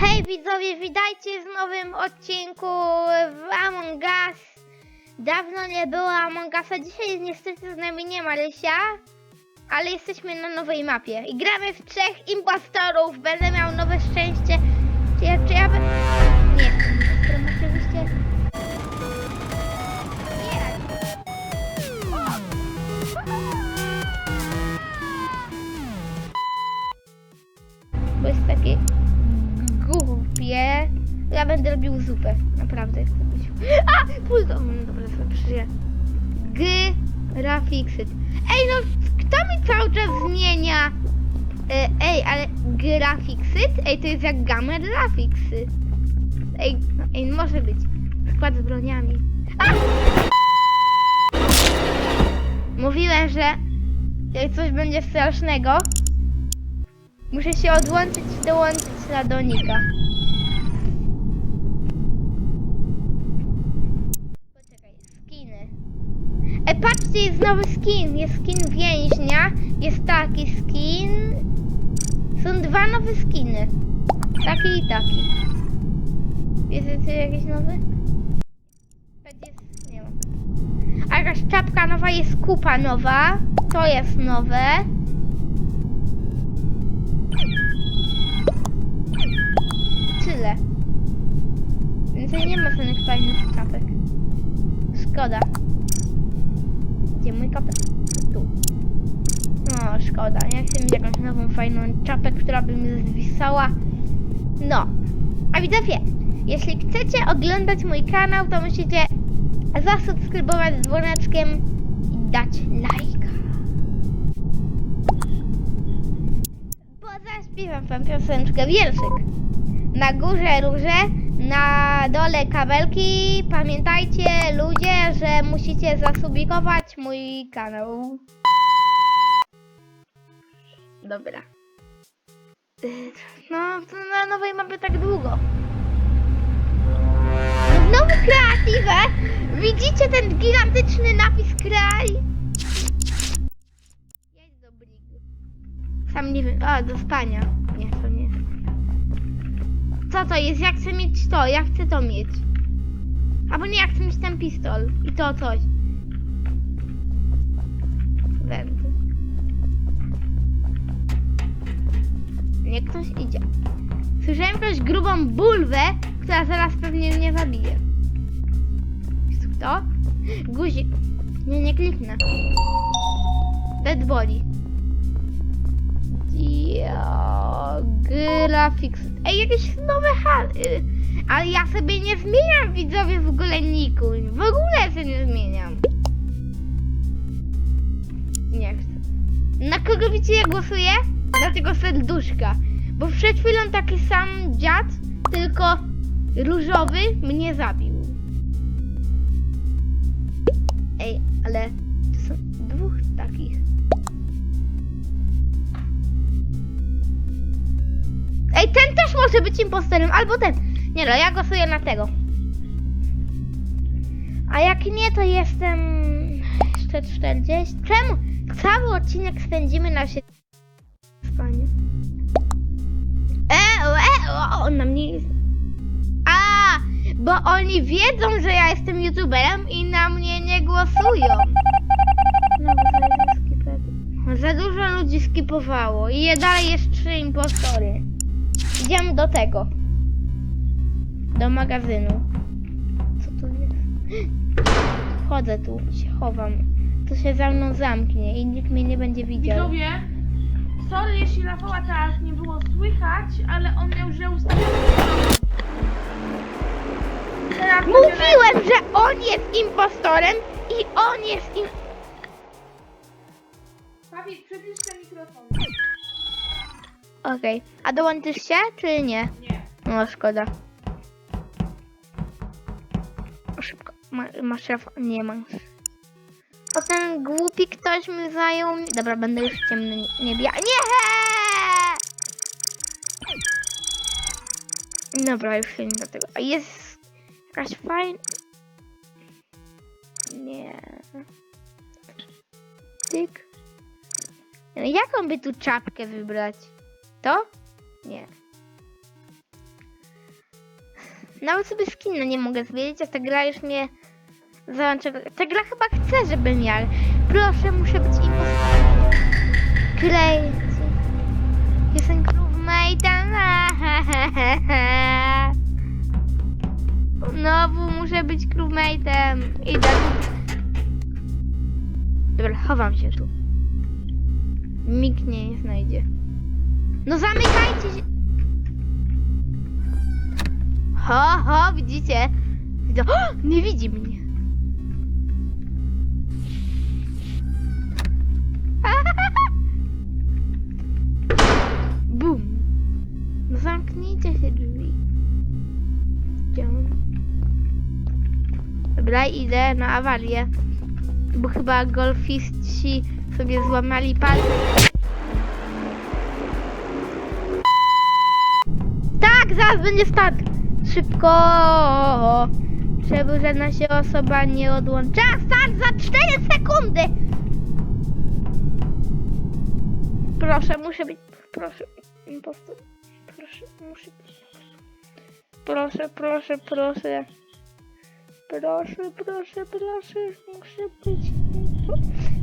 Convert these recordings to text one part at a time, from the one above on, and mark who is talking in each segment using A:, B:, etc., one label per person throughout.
A: Hej widzowie, witajcie w nowym odcinku w Among Us. Dawno nie było Among Usa, dzisiaj niestety z nami nie ma Rysia, ale jesteśmy na nowej mapie i gramy w trzech impostorów. Będę miał nowe szczęście. Czy ja, czy ja będę... będę robił zupę. Naprawdę. A! Pulto! No dobra, sobie przyjdę. Grafixit. Ej, no kto mi cały czas zmienia? E, ej, ale grafixit? Ej, to jest jak gamer grafixy. Ej, no, ej, może być. Skład z broniami. A! Mówiłem, że jak coś będzie strasznego, muszę się odłączyć i dołączyć Radonika. E, patrzcie, jest nowy skin. Jest skin więźnia. Jest taki skin. Są dwa nowe skiny. Taki i taki. Jest jeszcze jakiś nowy? Nie ma. A jakaś czapka nowa, jest kupa nowa. To jest nowe. Tyle. Więcej nie ma żadnych fajnych czapek. Szkoda. Gdzie mój kapek? Tu. No, szkoda. Ja chcę mieć jakąś nową, fajną czapę, która by mi zwisała. No. A widzowie, jeśli chcecie oglądać mój kanał, to musicie zasubskrybować z dzwoneczkiem i dać lajka. Bo zaśpiewam wam piosenczkę wierszyk. Na górze róże, na dole kabelki. Pamiętajcie ludzie, że musicie zasubikować mój kanał. Dobra. No, to na nowej mapie tak długo. Znowu kreatywę! Widzicie ten gigantyczny napis kraj? Jedź do Brigu. Sam nie wiem. A, do spania. Nie, to nie. Co to jest? Ja chcę mieć to, ja chcę to mieć. Albo nie, ja chcę mieć ten pistol. I to coś. Wędy. Nie ktoś idzie. Słyszałem jakąś grubą bulwę, która zaraz pewnie mnie zabije. Jest kto? Guzik. Nie, nie kliknę. Dead body. Graphics. Ej, jakieś nowe hal. y, Ale ja sobie nie zmieniam widzowie w ogóle niku. W ogóle sobie nie zmieniam. Nie chcę. Na kogo wiecie ja głosuję? Na tego serduszka. Bo przed chwilą taki sam dziad, tylko różowy mnie zabił. Ej, ale tu są dwóch takich. Ej, ten też może być imposterem, albo ten. Nie no, ja głosuję na tego. A jak nie, to jestem jeszcze 40. Czemu cały odcinek spędzimy na się spaniu? E, e, on na mnie. A, bo oni wiedzą, że ja jestem youtuberem i na mnie nie głosują. No, bo. Za dużo ludzi skipowało i je dalej jest trzy impostory. Idziemy do tego. Do magazynu. Co to jest? Chodzę tu, się chowam. To się za mną zamknie i nikt mnie nie będzie widział.
B: Widzowie, sorry jeśli Rafała teraz nie było słychać, ale on miał źle ustawiony Teraz będzie
A: Mówiłem, że on jest impostorem i on jest im...
B: Paweł, przybliż ten mikrofon.
A: Okej, a dołączysz się, czy nie?
B: Nie.
A: No, szkoda. Szybko. Ma, masz Rafa? Nie masz. O ten głupi ktoś mi zajął. mi- Dobra, będę już w ciemnym niebie. Nie! Dobra, już się nie do tego. A jest jakaś fajna. Nie. Tyk. No, jaką by tu czapkę wybrać? To? Nie. Nawet sobie skina nie mogę zmienić, a ta gra już mnie załącza. Ta gra chyba chce, żebym ja. Proszę, muszę być impostorem. Crazy. Jestem crewmate'em. Znowu muszę być crewmate'em. Idę tu. Dobra, chowam się tu. Nikt mnie nie znajdzie. No zamykajcie się. Ho, ho, widzicie? Widzę. Nie widzi mnie. Bum. No zamknijcie się drzwi. Dobra, idę na awarię. Bo chyba golfiści sobie złamali palce. Tak, zaraz będzie start. Szybko. Żadna się osoba nie odłączyła. Start za 4 sekundy. Proszę, muszę być. Proszę. Impostor. Proszę, muszę być. Proszę, proszę, proszę. Proszę, proszę, proszę. Muszę być.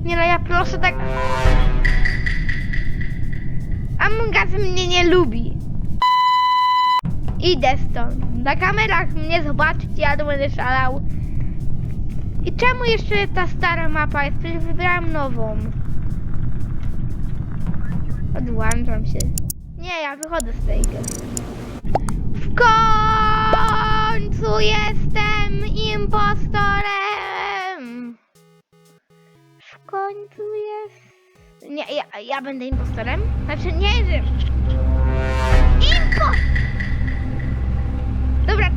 A: Nie no, ja proszę tak. Among Us mnie nie lubi. Idę stąd. Na kamerach mnie zobaczycie, ja będę szalał. I czemu jeszcze ta stara mapa jest? Przecież nową. Odłączam się. Nie, ja wychodzę z tej gry. W końcu jestem impostorem! W końcu jest... Nie, ja, ja będę impostorem? Znaczy nie, że... Impo...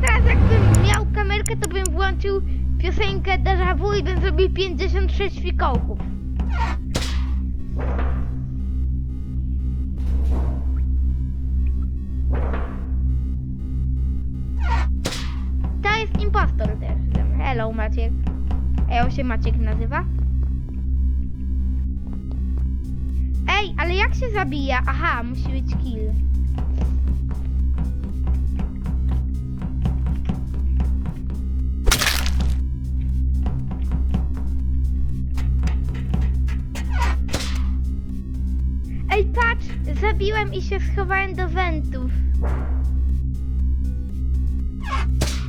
A: Teraz jakbym miał kamerkę, to bym włączył piosenkę Deja Vu i bym zrobił 56 fikołków. To jest impostor też. Hello Maciek. Ej, on się Maciek nazywa? Ej, ale jak się zabija? Aha, musi być kill. I się schowałem do wentów.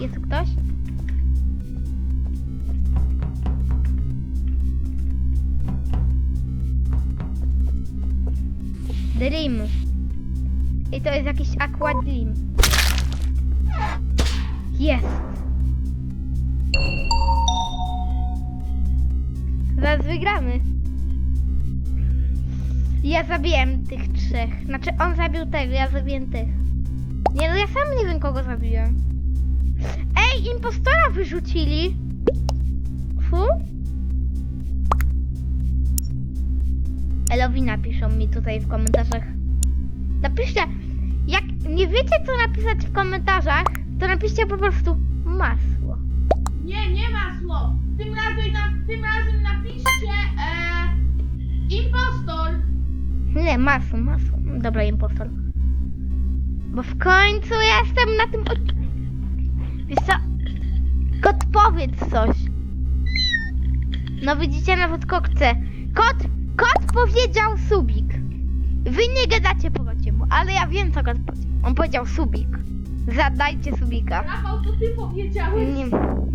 A: Jest tu ktoś? Dream. I to jest jakiś Aqua Dream. Jest. Zaraz wygramy. Ja zabiłem tych trzech. Znaczy on zabił tego, ja zabiłem tych. Nie no, ja sam nie wiem kogo zabiłem. Ej, impostora wyrzucili. Fu? Elowi napiszą mi tutaj w komentarzach. Napiszcie, jak nie wiecie co napisać w komentarzach, to napiszcie po prostu masło.
B: Masło,
A: masło. Dobra, impostor. Bo w końcu jestem na tym od... Wiesz co? Kot, powiedz coś. No widzicie, nawet kokce. Kot, kot powiedział subik. Wy nie gadacie po kociemu, ale ja wiem co kot powiedział. On powiedział subik. Zadajcie subika.
B: Rafał, to ty powiedziałeś.
A: Nie,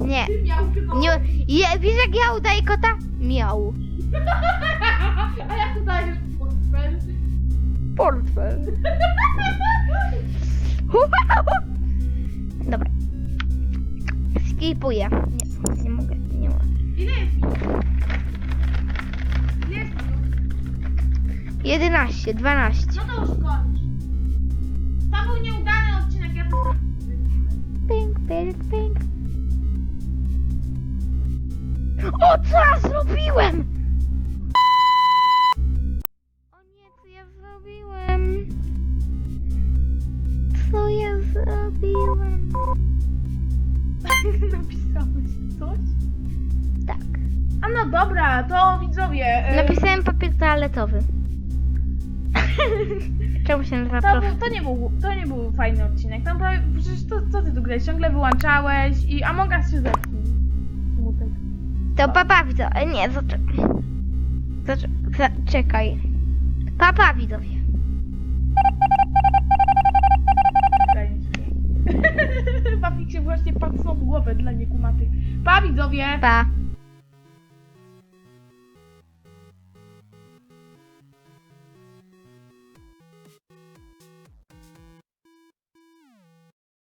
A: nie.
B: Ty miał tylko...
A: Nie, je, wiesz jak ja udaję kota? Miał.
B: A jak to dajesz portfel?
A: Dobra. Skipuję. Nie, nie mogę, nie mogę.
B: Ile jest minut? Ile jest minut?
A: 11, 12.
B: No to już kończ. To był nieudany odcinek, ja to...
A: Pink, pink, pink. O, co ja zrobiłem?
B: Coś?
A: Tak.
B: A no dobra, to widzowie... e,
A: Napisałem papier toaletowy. Czemu się nazywa
B: To,
A: prof?
B: był, to, nie był, to nie był fajny odcinek. Tam prawie, przecież to, to ty tu grałeś? Ciągle wyłączałeś i Among Us się zepsuł. Smutek.
A: To papa widzę. e, Nie, zaczekaj. Zaczekaj. Papa widzowie.
B: Papik się właśnie patrzył w głowę dla niekumatych. Pa widzowie!
A: Pa.